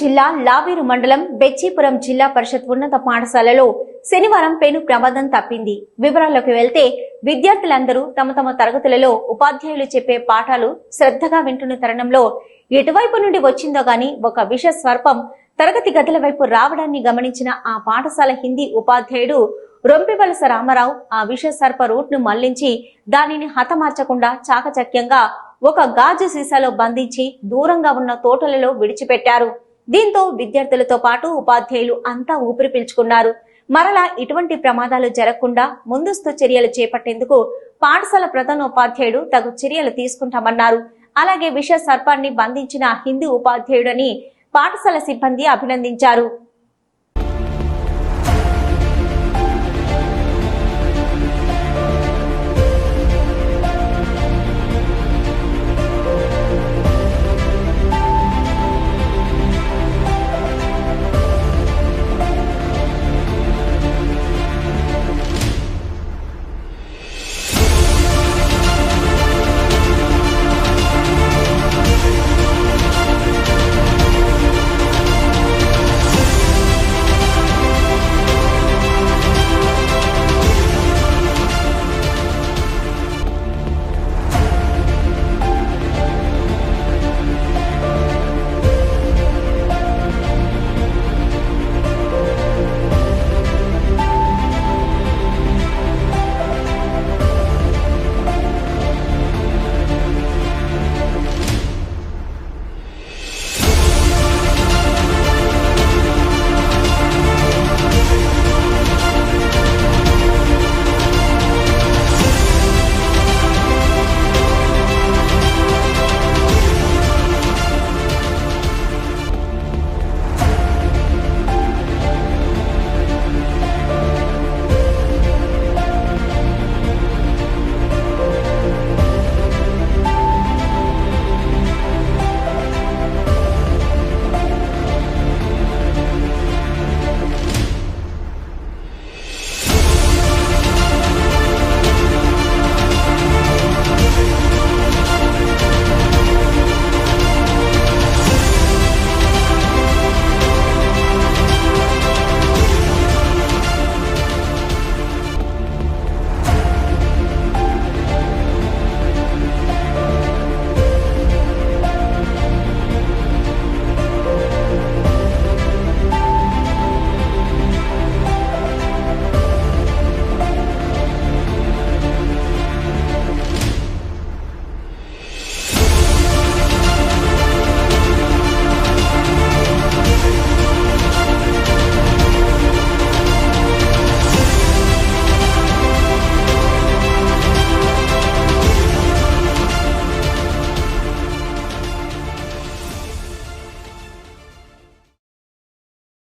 జిల్లా లావేరు మండలం బెచ్చిపురం జిల్లా పరిషత్ ఉన్నత పాఠశాలలో శనివారం పెను ప్రమాదం తప్పింది. వివరాల్లోకి వెళ్తే విద్యార్థులందరూ తమ తమ తరగతులలో ఉపాధ్యాయులు చెప్పే పాఠాలు శ్రద్ధగా వింటున్న తరుణంలో ఎటువైపు నుండి వచ్చిందో గాని ఒక విష స్వర్పం తరగతి గదుల వైపు రావడాన్ని గమనించిన ఆ పాఠశాల హిందీ ఉపాధ్యాయుడు రొంపివలస రామారావు ఆ విష సర్ప రూట్ను మళ్ళించి దానిని హతమార్చకుండా చాకచక్యంగా ఒక గాజు సీసాలో బంధించి దూరంగా ఉన్న తోటలలో విడిచిపెట్టారు. దీంతో విద్యార్థులతో పాటు ఉపాధ్యాయులు అంతా ఊపిరి పీల్చుకున్నారు. మరలా ఇటువంటి ప్రమాదాలు జరగకుండా ముందస్తు చర్యలు చేపట్టేందుకు పాఠశాల ప్రధానోపాధ్యాయుడు తగు చర్యలు తీసుకుంటామన్నారు. అలాగే విష సర్పాన్ని బంధించిన హిందీ ఉపాధ్యాయుడని పాఠశాల సిబ్బంది అభినందించారు.